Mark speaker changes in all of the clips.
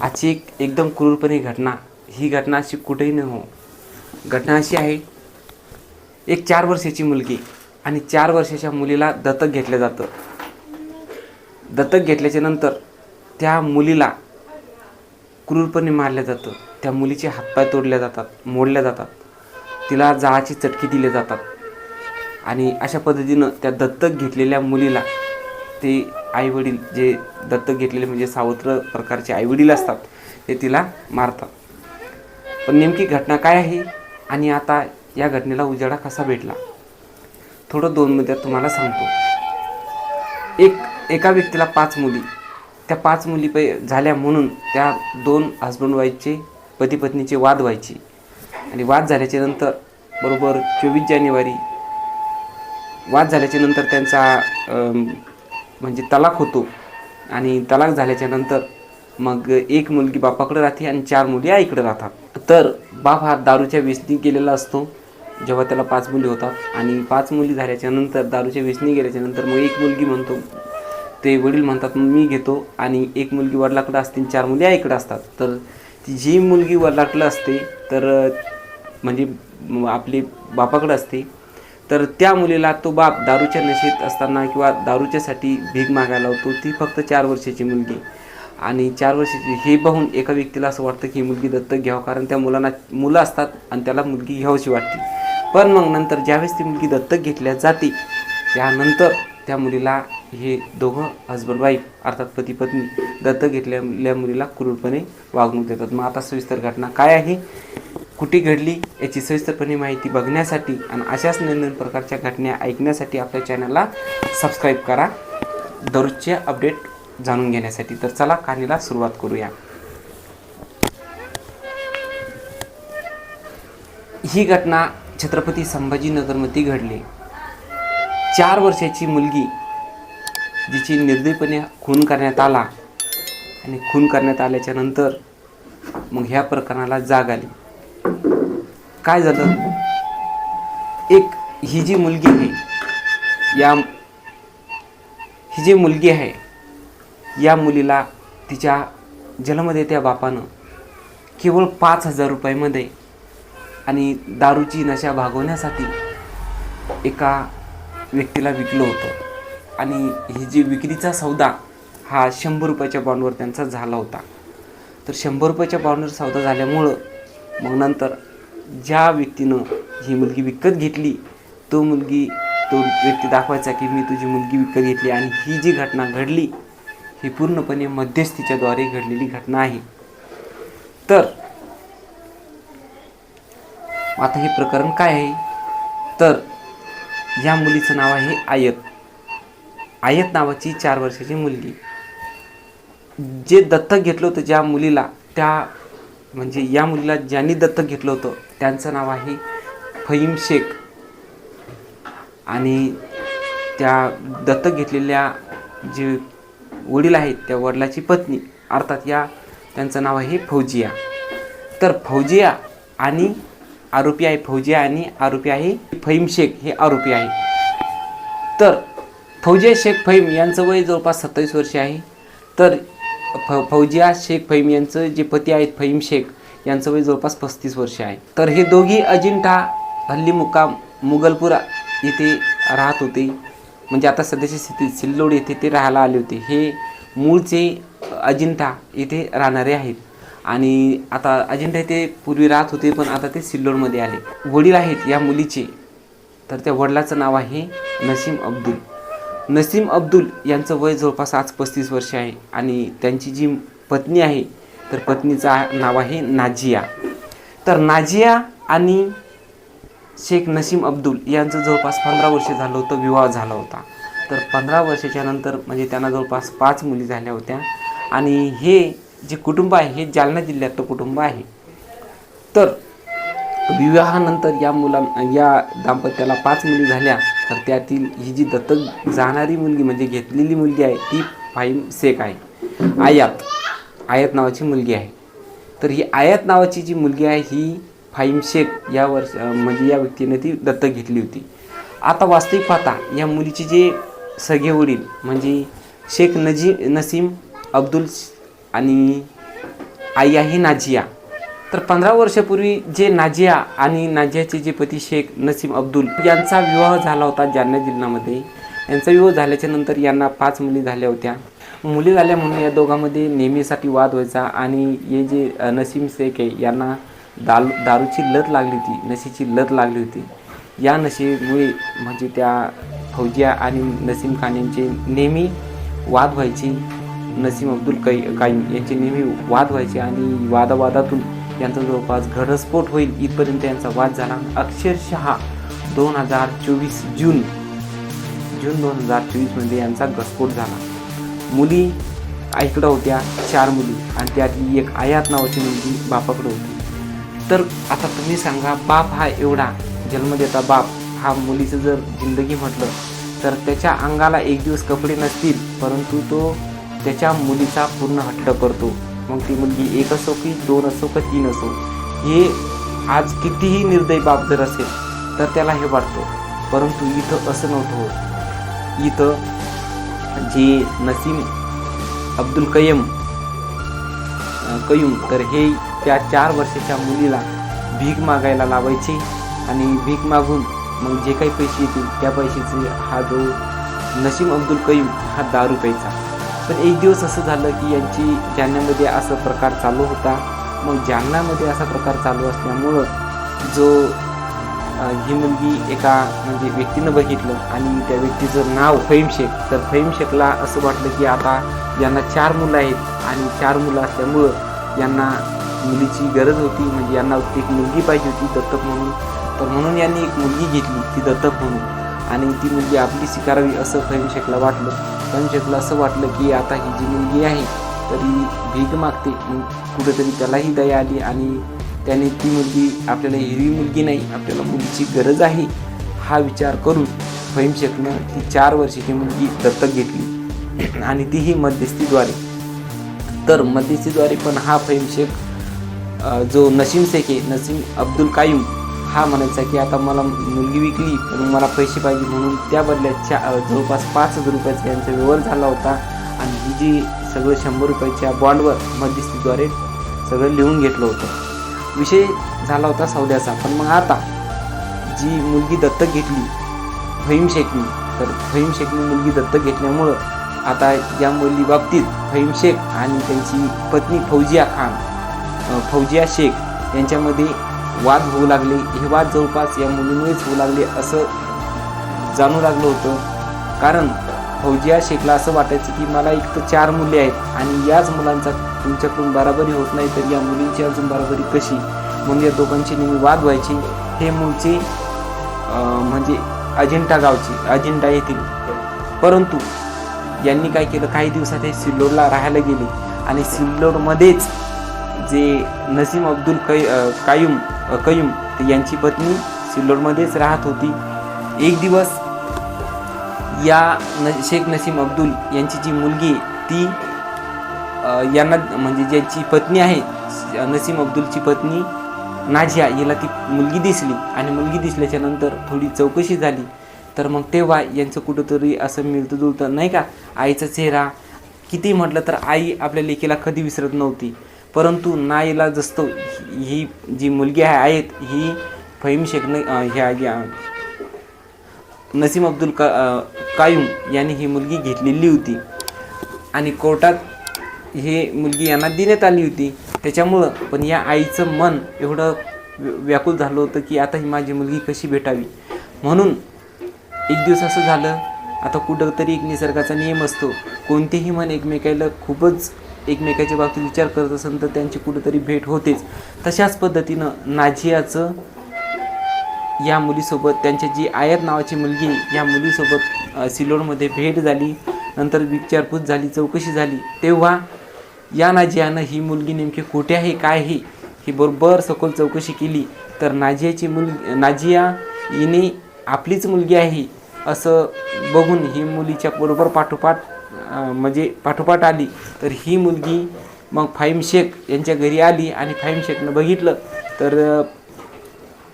Speaker 1: आजची एक एकदम क्रूरपणे घटना ही घटना अशी कुठेही न हो. घटना अशी आहे एक चार वर्षाची मुलगी आणि चार वर्षाच्या मुलीला दत्तक घेतलं जातं. दत्तक घेतल्याच्या नंतर त्या मुलीला क्रूरपणे मारलं जातं. त्या मुलीचे हातपाय तोडल्या जातात मोडल्या जातात. तिला जाळाची चटकी दिले जातात. आणि अशा पद्धतीनं त्या दत्तक घेतलेल्या मुलीला ते आईवडील जे दत्तक घेतलेले म्हणजे सावत्र प्रकारचे आईवडील असतात ते तिला मारतात. पण नेमकी घटना काय आहे आणि आता या घटनेला उजाडा कसा भेटला? थोडं दोन मुद्द्यात तुम्हाला सांगतो. एक एका व्यक्तीला पाच मुली. त्या पाच मुली पै झाल्या म्हणून त्या दोन हजबंड वाईफचे पती पत्नीचे वाद व्हायचे. आणि वाद झाल्याच्यानंतर बरोबर चोवीस जानेवारी वाद झाल्याच्यानंतर त्यांचा म्हणजे तलाक होतो. आणि तलाक झाल्याच्यानंतर मग एक मुलगी बापाकडे राहते आणि चार मुली आईकडे राहतात. तर बाप हा दारूच्या व्यसनी गेलेला असतो. जेव्हा त्याला पाच मुली होतात आणि पाच मुली झाल्याच्यानंतर दारूच्या व्यसनी गेल्याच्यानंतर मग एक मुलगी म्हणतो. ते वडील म्हणतात "मग मी घेतो. आणि एक मुलगी वडिलाकडे असते आणि चार मुली आईकडे असतात. तर ती जी मुलगी वडिलाकडे असते तर म्हणजे आपली बापाकडे असते तर त्या मुलीला तो बाप दारूच्या नशेत असताना किंवा दारूच्यासाठी भीक मागायला होतो ती फक्त चार वर्षाची मुलगी आणि चार वर्षाची हे पाहून एका व्यक्तीला असं वाटतं की ही मुलगी दत्तक घ्यावं कारण त्या मुलांना मुलं असतात आणि त्याला मुलगी घ्यावीशी वाटते. पण मग नंतर ज्यावेळेस ती मुलगी दत्तक घेतल्या जाते त्यानंतर त्या मुलीला हे दोघं हजबंड वाईफ अर्थात पती पत्नी दत्तक घेतलेल्या मुलीला क्रूरपणे वागणूक देतात. मग आता सविस्तर घटना काय आहे? कुठे घडली याची सविस्तरपणे माहिती बघण्यासाठी आणि अशाच नवीन प्रकारच्या घटना ऐकण्यासाठी आपल्या चॅनलला सबस्क्राईब करा. दररोजचे अपडेट जाणून घेण्यासाठी तर चला कहाणीला सुरुवात करूया. ही घटना छत्रपती संभाजीनगरमध्ये घडली. चार वर्षाची मुलगी जिची निर्दयपणे खून करण्यात आला आणि खून करण्यात आल्याच्यानंतर मग ह्या प्रकरणाला जाग आली. काय झालं? एक ही जी मुलगी आहे या ही जी मुलगी आहे या मुलीला तिच्या जन्मदेत्या बापानं केवळ पाच हजार रुपयामध्ये आणि दारूची नशा भागवण्यासाठी एका व्यक्तीला विकलं होतं. आणि ही जी विक्रीचा सौदा हा शंभर रुपयाच्या बॉन्डवर त्यांचा झाला होता. तर शंभर रुपयाच्या बॉन्डवर सौदा झाल्यामुळं मग नंतर ज्या व्यक्तीनं ही मुलगी विकत घेतली तो मुलगी तो व्यक्ती दाखवायचा की मी तुझी मुलगी विकत घेतली आणि ही जी घटना घडली ही पूर्णपणे मध्यस्थीच्याद्वारे घडलेली घटना आहे. तर आता हे प्रकरण काय आहे? तर या मुलीचं नाव आहे आयत. आयत नावाची चार वर्षाची मुलगी. जे दत्तक घेतलं होतं ज्या मुलीला त्या म्हणजे या मुलीला ज्यांनी दत्तक घेतलं होतं त्यांचं नाव आहे फहीम शेख. आणि त्या दत्तक घेतलेल्या जे वडील आहेत त्या वडिलाची पत्नी अर्थात या त्यांचं नाव आहे फौजिया. तर फौजिया आणि आरोपी आहे फौजिया आणि आरोपी आहे फहीम शेख हे आरोपी आहे. तर फौजिया शेख फहीम यांचं वय जवळपास सत्तावीस वर्षे आहे. तर फ फौजिया शेख फहीम यांचं जे पती आहेत फहीम शेख यांचं वय जवळपास पस्तीस वर्ष आहे. तर हे दोघी अजिंठा हल्ली मुक्काम मुघलपुरा येथे राहत होते. म्हणजे आता सध्याची स्थितीत सिल्लोड येथे ते राहायला आले होते. हे मूळचे अजिंठा येथे राहणारे आहेत. आणि आता अजिंठा येथे पूर्वी राहत होते पण आता ते सिल्लोडमध्ये आले. वडील आहेत या मुलीचे. तर त्या वडिलाचं नाव आहे नसीम अब्दुल. नसीम अब्दुल यांचं वय जवळपास आज पस्तीस वर्ष आहे. आणि त्यांची जी पत्नी आहे तर पत्नीचं नाव आहे नाजिया. तर नाजिया आणि शेख नसीम अब्दुल यांचं जवळपास पंधरा वर्ष झालं होतं विवाह झाला होता. तर पंधरा वर्षाच्या नंतर म्हणजे त्यांना जवळपास पाच मुली झाल्या होत्या. आणि हे जे कुटुंब आहे हे जालना जिल्ह्यातलं कुटुंब आहे. तर विवाहानंतर या मुलां या दाम्पत्याला पाच मुली झाल्या. तर त्यातील ही जी दत्तक जाणारी मुलगी म्हणजे घेतलेली मुलगी आहे ती फाईम शेख आहे. आयात. आयात नावाची मुलगी आहे. तर ही आयात नावाची जी मुलगी आहे ही फाईम शेख या वर्ष म्हणजे या व्यक्तीने ती दत्तक घेतली होती. आता वास्तविक पाहता या मुलीचे जे सगळे वडील म्हणजे शेख नजी नसीम अब्दुल आणि आई आहे नाजिया. तर पंधरा वर्षापूर्वी जे नाजिया आणि नाजियाचे जे पती शेख नसीम अब्दुल यांचा विवाह झाला होता जालना जिल्ह्यामध्ये. यांचा विवाह झाल्याच्यानंतर यांना पाच मुली झाल्या होत्या. मुली झाल्या म्हणून या दोघांमध्ये नेहमीसाठी वाद व्हायचा आणि हे जे नसीम शेख आहे यांना दारू दारूची लत लागली होती नशीची लत लागली होती. या नशेमुळे म्हणजे त्या फौजिया आणि नसीम खान यांचे नेहमी वाद व्हायचे. नसीम अब्दुल कै काईम यांचे नेहमी वाद व्हायचे आणि वादावादातून यांचा जवळपास घटस्फोट होईल इथपर्यंत यांचा वाद झाला. अक्षरशः दोन हजार चोवीस जून जून दोन हजार चोवीसमध्ये यांचा घटस्फोट झाला. मुली आईकडं होत्या चार मुली. आणि त्यातली एक आयात नावाची मुलगी बापाकडे होती. तर आता तुम्ही सांगा बाप हा एवढा जन्म देता बाप हा मुलीचं जर जिंदगी म्हटलं तर त्याच्या अंगाला एक दिवस कपडे नसतील परंतु तो त्याच्या मुलीचा पूर्ण हट्ट करतो. मग ती मुलगी एक असो की दोन असो का तीन असो हे आज कितीही निर्दयी बाप जर असेल तर त्याला हे वाटतो. परंतु इथं असं नव्हतं. इथं जे नसीम अब्दुल कयम कयूम तर हे त्या चार वर्षाच्या मुलीला भीक मागायला लावायचे आणि भीक मागून मग जे काही पैसे येतील त्या पैशाचे हा जो नसीम अब्दुल कयूम हा दारू प्यायचा. पण एक दिवस असं झालं की यांची जालन्यामध्ये असा प्रकार चालू होता. मग जालन्यामध्ये असा प्रकार चालू असल्यामुळं जो ही मुलगी एका म्हणजे व्यक्तीनं बघितलं आणि त्या व्यक्तीचं नाव फहीम शेख तर फहीम शेखला असं वाटलं की आता यांना चार मुलं आहेत आणि चार मुलं असल्यामुळं यांना मुलीची गरज होती. म्हणजे यांना एक मुलगी पाहिजे होती दत्तक म्हणून. तर म्हणून यांनी एक मुलगी घेतली ती दत्तक म्हणून. आणि ती मुलगी आपली स्वीकारावी असं फहीम शेखला वाटलं. फहीम शेखला असं वाटलं की आता ही जी मुलगी आहे तरी भीक मागते. कुठेतरी त्यालाही दया आली आणि त्याने ती मुलगी आपल्याला हिरवी मुलगी नाही आपल्याला मुलीची गरज आहे हा विचार करून फहीम शेखनं ती चार वर्षाची मुलगी दत्तक घेतली. आणि तीही मध्यस्थीद्वारे. तर मध्यस्थीद्वारे पण हा फहीम शेख जो नसीम शेख आहे नसीम अब्दुल कायूम हा म्हणायचा की आता मला मुलगी विकली पण मला पैसे पाहिजे म्हणून त्या बदल्यात चा जवळपास पाच हजार रुपयाचा यांचा व्यवहार झाला होता. आणि ही जी सगळं शंभर रुपयाच्या बॉन्डवर मध्यस्थीद्वारे सगळं लिहून घेतलं होतं. विषय झाला होता सौद्याचा. पण मग आता जी मुलगी दत्तक घेतली फहीम शेखनी तर फहीम शेखनी मुलगी दत्तक घेतल्यामुळं आता या मुलीबाबतीत फहीम शेख आणि त्यांची पत्नी फौजिया खान फौजिया शेख यांच्यामध्ये वाद होऊ लागले. हे वाद जवळपास या मुलीमुळेच होऊ लागले असं जाणू लागलं होतं. कारण फौजिया शेखला असं वाटायचं की मला एक तर चार मुले आहेत आणि याच मुलांचा तुमच्याकडून बराबरी होत नाही तर या मुलींची अजून बराबरी कशी? म्हणून या दोघांची नेहमी वाद व्हायचे. हे मूळचे म्हणजे अजिंठा गावचे अजिंठा येथील. परंतु यांनी काय केलं? काही दिवसात हे सिल्लोडला राहायला गेले. आणि सिल्लोडमध्येच जे नसीम अब्दुल कै कायुम कयुम यांची पत्नी सिल्लोडमध्येच राहत होती. एक दिवस या न शेख नसीम अब्दुल यांची जी मुलगी ती यांना म्हणजे ज्याची पत्नी आहे नसीम अब्दुलची पत्नी नाझिया हिला ती मुलगी दिसली. आणि मुलगी दिसल्याच्या नंतर थोडी चौकशी झाली. तर मग तेव्हा यांचं कुठंतरी असं मिळतं जुळतं नाही का? आईचा चेहरा किती म्हटलं तर आई आपल्या लेकीला कधी विसरत नव्हती. परंतु नाईला जस्तो ही जी मुलगी आहे आहेत ही फहीम शेखने ह्या नसीम अब्दुल का कायूम यांनी ही मुलगी घेतलेली होती. आणि कोर्टात हे मुलगी यांना देण्यात आली होती. त्याच्यामुळं पण या आईचं मन एवढं व्य- व्याकुल झालं होतं की आता ही माझी मुलगी कशी भेटावी. म्हणून एक दिवस असं झालं आता कुठंतरी एक निसर्गाचा नियम असतो. कोणतेही मन एकमेकाला खूपच एकमेकाच्या बाबतीत विचार करत असेल तर त्यांची कुठंतरी भेट होतेच. तशाच पद्धतीनं नाझियाचं या मुलीसोबत त्यांच्या जी आयात नावाची मुलगी आहे, या मुलीसोबत सिलोडमध्ये भेट झाली. नंतर विचारपूस झाली चौकशी झाली. तेव्हा या नाजियानं ही मुलगी नेमकी कुठे आहे काय आहे ही बरोबर सखोल चौकशी केली तर नाजियाची मुलगी नाजिया हिने आपलीच मुलगी आहे असं बघून ही मुलीच्या बरोबर पाठोपाठ म्हणजे पाठोपाठ आली. तर ही मुलगी मग फाईम शेख यांच्या घरी आली आणि फाईम शेखनं बघितलं. तर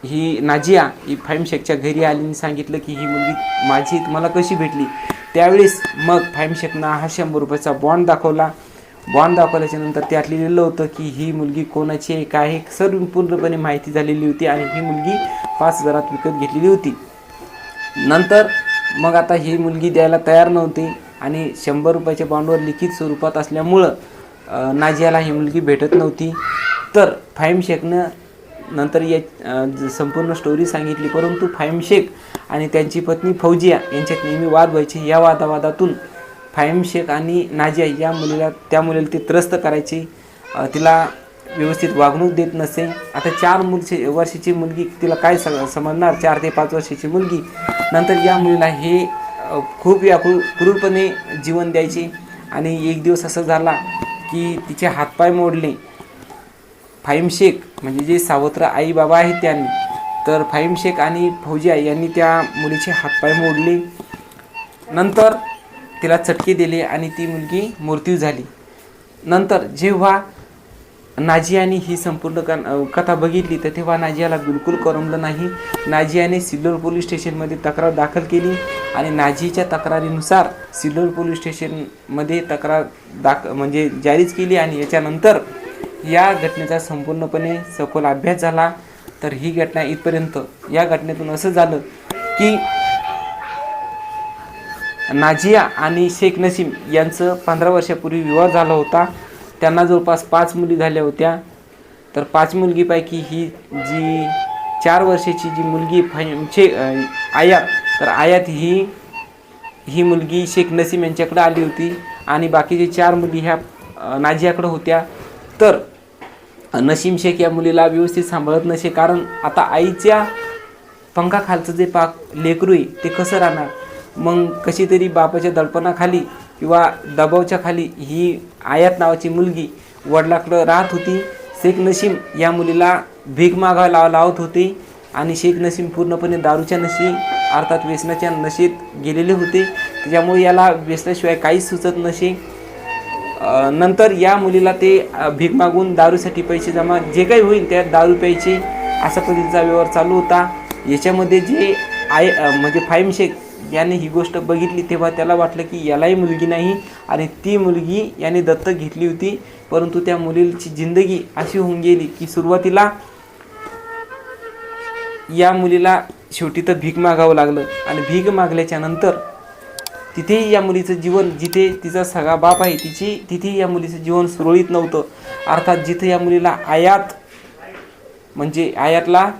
Speaker 1: ही नाजिया ही फाईम शेखच्या घरी आली आणि सांगितलं की ही मुलगी माझी मला कशी भेटली? त्यावेळेस मग फाईम शेखनं हा शंभर रुपयाचा बॉन्ड दाखवला. बॉन्ड दाखवल्याच्या नंतर त्यात लिहिलेलं होतं की ही मुलगी कोणाची आहे काय आहे सर्व पूर्णपणे माहिती झालेली होती आणि ही मुलगी पाच हजारात विकत घेतलेली होती. नंतर मग आता ही मुलगी द्यायला तयार नव्हती आणि शंभर रुपयाच्या बॉन्डवर लिखित स्वरूपात असल्यामुळं नाजियाला ही मुलगी भेटत नव्हती. तर फाईम शेखनं नंतर या संपूर्ण स्टोरी सांगितली. परंतु फाईम शेख आणि त्यांची पत्नी फौजिया यांच्यात नेहमी वाद व्हायचे या वादावादातून फायम शेख आणि नाजिया या मुलीला त्या मुलीला ते त्रस्त करायची. तिला व्यवस्थित वागणूक देत नसे. आता चार मुलचे वर्षाची मुलगी तिला काय स समजणार? चार ते पाच वर्षाची मुलगी. नंतर या मुलीला हे खूप व्याकुळ क्रूरपणे जीवन द्यायचे. आणि एक दिवस असं झाला की तिचे हातपाय मोडले. फाईम शेख म्हणजे जे सावत्र आई बाबा आहेत त्यांनी तर फाईम शेख आणि फौजिया यांनी त्या मुलीचे हातपाय मोडले. नंतर तिला चटके दिले आणि ती मुलगी मृत्यू झाली. नंतर जेव्हा नाजियाने ही संपूर्ण कन- कथा बघितली तर तेव्हा नाजियाला बिलकुल करमलं नाही. नाजियाने सिल्लोड पोलीस स्टेशनमध्ये तक्रार दाखल केली आणि नाजीच्या तक्रारीनुसार सिल्लोड पोलीस स्टेशनमध्ये तक्रार दाख म्हणजे जारीच केली आणि याच्यानंतर या घटनेचा संपूर्णपणे सखोल अभ्यास झाला. तर ही घटना इथपर्यंत या घटनेतून असं झालं की नाजिया आणि शेख नसीम यांचं पंधरा वर्षापूर्वी विवाह झाला होता. त्यांना जवळपास पाच मुली झाल्या होत्या. तर पाच मुलगीपैकी ही जी चार वर्षाची जी मुलगी फे आयात तर आयात ही ही मुलगी शेख नसीम यांच्याकडे आली होती. आणि बाकीचे चार मुली ह्या नाजियाकडं होत्या. तर नसीम शेख या मुलीला व्यवस्थित सांभाळत नसे. कारण आता आईच्या पंखाखालचं जे पाक लेकरू आहे ते कसं राहणार? मग कशी तरी बापाच्या दडपणाखाली किंवा दबावच्या खाली ही आयात नावाची मुलगी वडिलाकडं राहत होती. शेख नसीम या मुलीला भीक मागायला लाव लावत होते आणि शेख नसीम पूर्णपणे दारूच्या नशी अर्थात व्यसनाच्या नशेत गेलेले होते. त्याच्यामुळे याला व्यसनाशिवाय काहीच सुचत नसे. नंतर या मुलीला ते भीक मागून दारूसाठी पैसे जमा जे काही होईल त्यात दारू प्यायचे असा पद्धतीचा व्यवहार चालू होता. याच्यामध्ये जे आय म्हणजे फाईम शेख याने ही गोष्ट बघितली तेव्हा त्याला वाटलं की यालाही मुलगी नाही आणि ती मुलगी याने दत्तक घेतली होती. परंतु त्या मुलीची जिंदगी अशी होऊन गेली की सुरुवातीला या मुलीला शेवटी तर भीक मागावं लागलं आणि भीक मागल्याच्या नंतर तिथेही या मुलीचं जीवन जिथे तिचा सगळा बाप आहे तिची तिथेही या मुलीचं जीवन सुरळीत नव्हतं. अर्थात जिथे या मुलीला आयात म्हणजे आयातला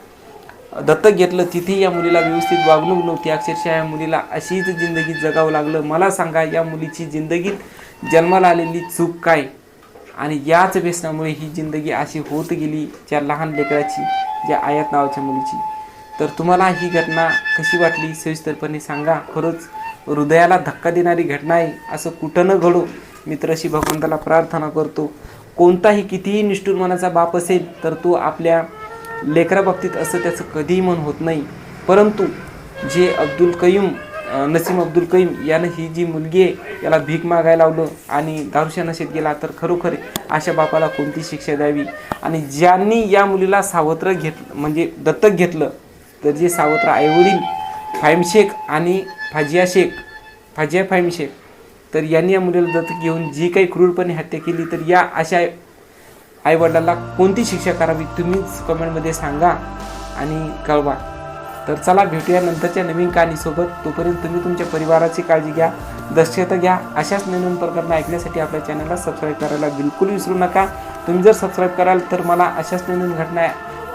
Speaker 1: दत्तक घेतलं तिथे या मुलीला व्यवस्थित वागणूक नव्हती. अक्षरशः या मुलीला अशीच जिंदगी जगावं लागलं. मला सांगा या मुलीची जिंदगीत जन्माला आलेली चूक काय? आणि याच व्यसनामुळे ही जिंदगी अशी होत गेली ज्या लहान लेकराची ज्या आयात नावाच्या मुलीची. तर तुम्हाला ही घटना कशी वाटली? सविस्तरपणे सांगा. खरंच हृदयाला धक्का देणारी घटना आहे. असं कुठं न घडो. मित्रशी भगवंताला प्रार्थना करतो. कोणताही कितीही निष्ठुर मनाचा बाप असेल तर तो आपल्या लेकराबाबतीत असं त्याचं कधीही मन होत नाही. परंतु जे अब्दुल कयूम नसीम अब्दुल कईम यानं ही जी मुलगी आहे याला भीक मागायला लावलं आणि दारूच्या नशेत गेला तर खरोखर अशा बापाला कोणती शिक्षा द्यावी? आणि ज्यांनी या मुलीला सावत्र घेत म्हणजे दत्तक घेतलं तर जे सावत्र आईवडील फाईम शेख आणि फाजिया शेख फाजिया फाईम शेख तर यांनी या मुलीला दत्तक घेऊन जी काही क्रूरपणे हत्या केली तर या अशा आईवडिलांना कोणती शिक्षा करावी तुम्हीच कमेंटमध्ये सांगा आणि कळवा. तर चला भेटूया नंतरच्या नवीन कहाणीसोबत तोपर्यंत तुम्ही तुमच्या परिवाराची काळजी घ्या दक्षता घ्या. अशाच नवीन प्रकरणं ऐकण्यासाठी आपल्या चॅनलला सबस्क्राईब करायला बिलकुल विसरू नका. तुम्ही जर सबस्क्राईब कराल तर मला अशाच नवीन घटना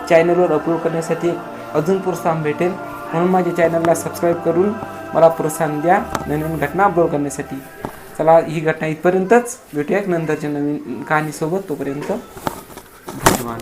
Speaker 1: चॅनलवर अपलोड करण्यासाठी अजून प्रोत्साहन भेटेल. म्हणून माझ्या चॅनलला सबस्क्राईब करून मला प्रोत्साहन द्या नवीन घटना अपलोड करण्यासाठी. चला ही घटना इथपर्यंतच. भेटूया नंतरच्या नवीन कहाणीसोबत तोपर्यंत.